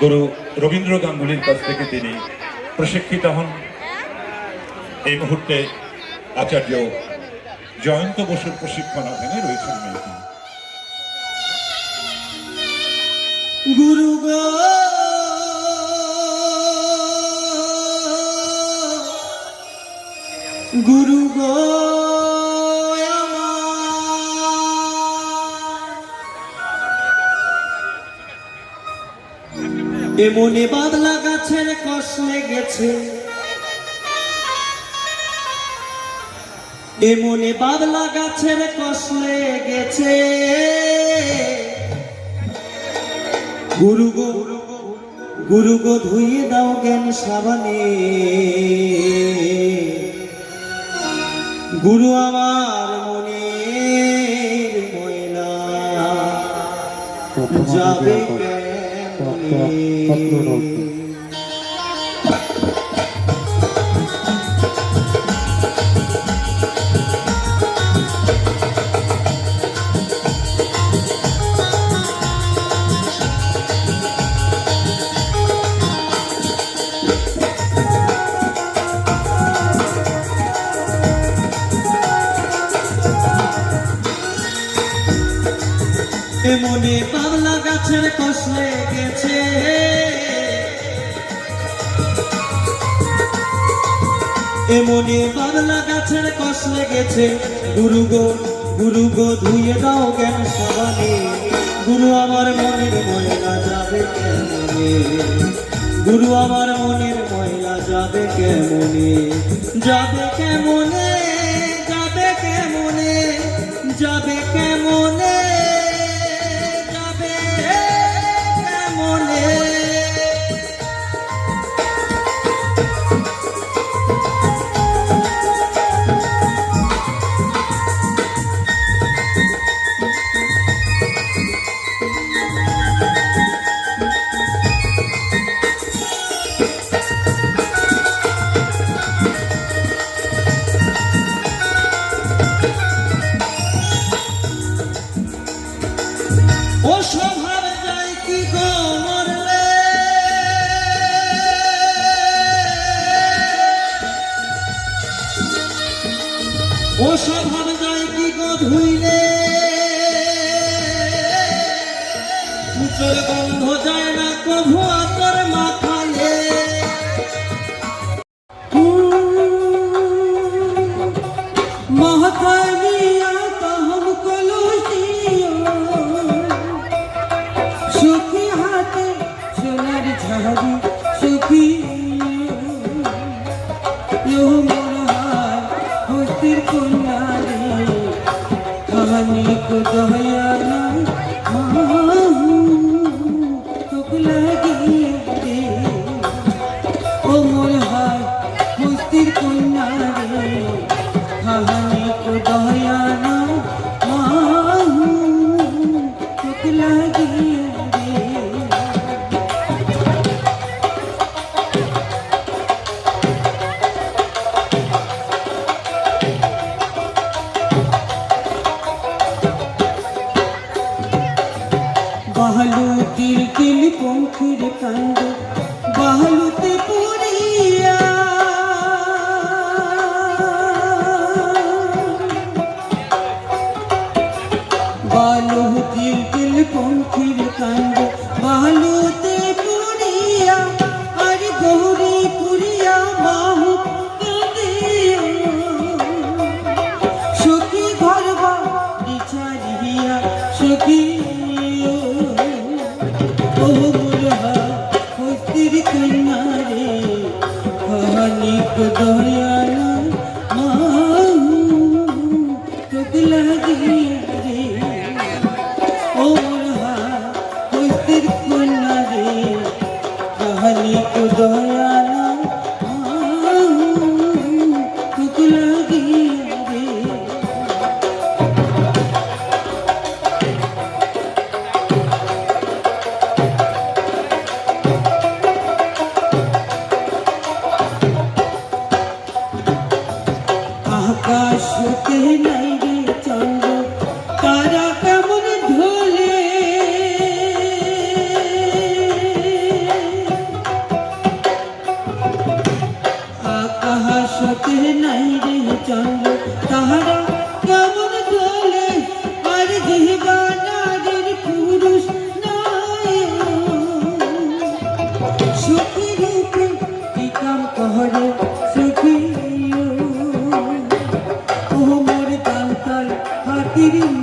গুরু রবীন্দ্র গাঙ্গুলির কাছ থেকে তিনি প্রশিক্ষিত হন। এই মুহূর্তে আচার্য জয়ন্ত বসুর প্রশিক্ষণাধীনে রয়েছেন মেয়েটি গুরু গো গুরু গো। এমনে বাদলা গাছের কষ লেগেছে। এমনি বাদলা গাছের কষ লেগেছে। গুরু গো গুরু গো ধুইয়ে দাও জ্ঞান সাবানে গুরু আমার মনের ময়লা যাবে কেমনে? এমনি পাগলা গাছের কষ লেগেছে। এমনি পাগলা গাছের কষ লেগেছে। গুরু গো গুরু গো, ধুয়ে দাও জ্ঞান সবানে গুরু আমার মনের ময়লা যাবে কেমনে? গুরু আমার মনের ময়লা যাবে কেমনে? যাবে কেমনে? ও স্বভাব যায় কি গো মরলে? ও স্বভাব যায় কি গো ধুইলে? মুচর যায় না কভু আতর মাখালে বালু তিল তিল পঙ্খির কান্দ বালুতে Iri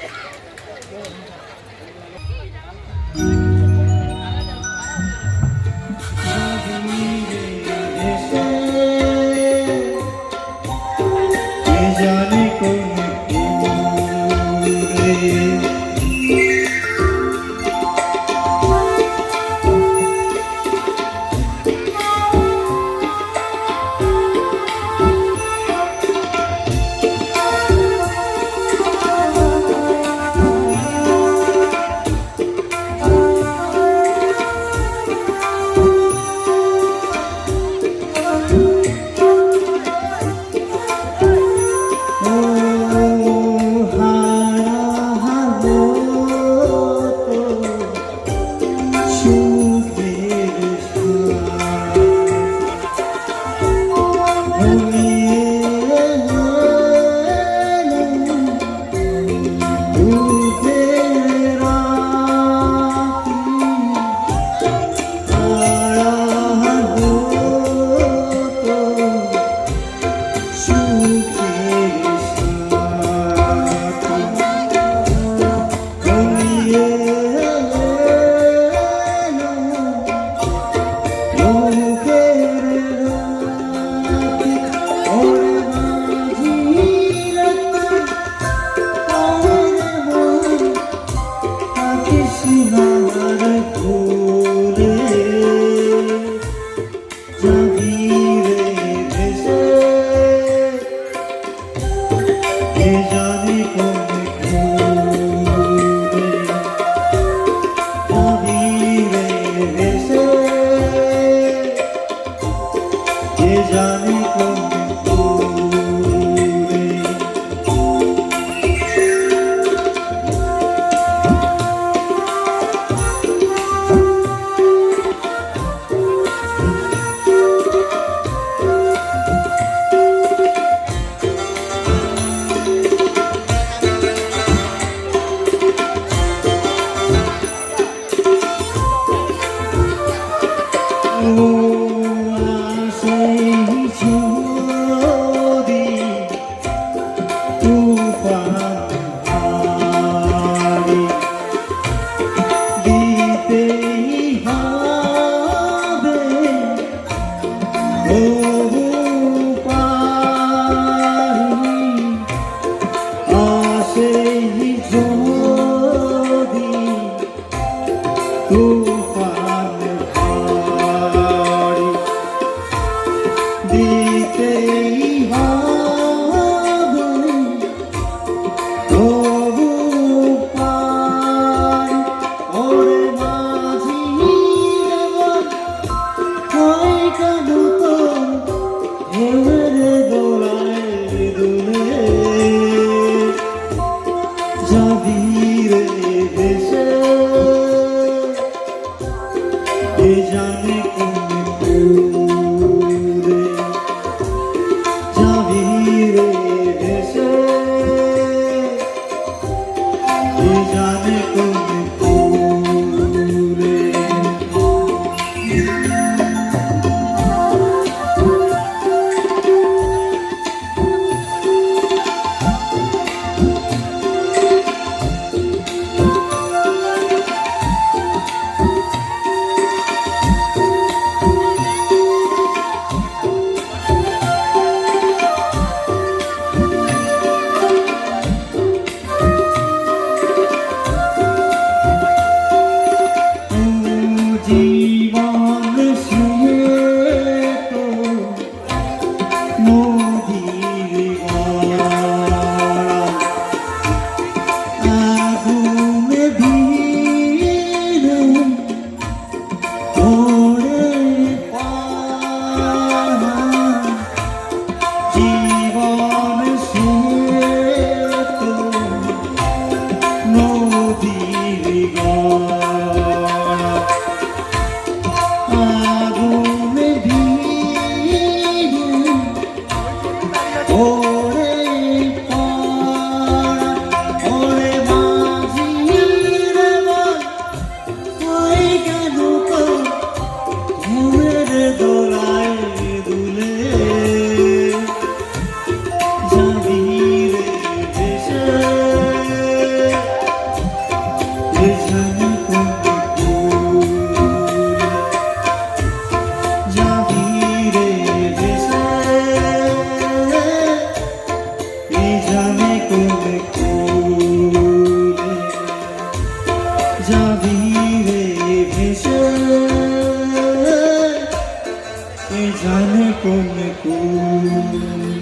Thank you. ku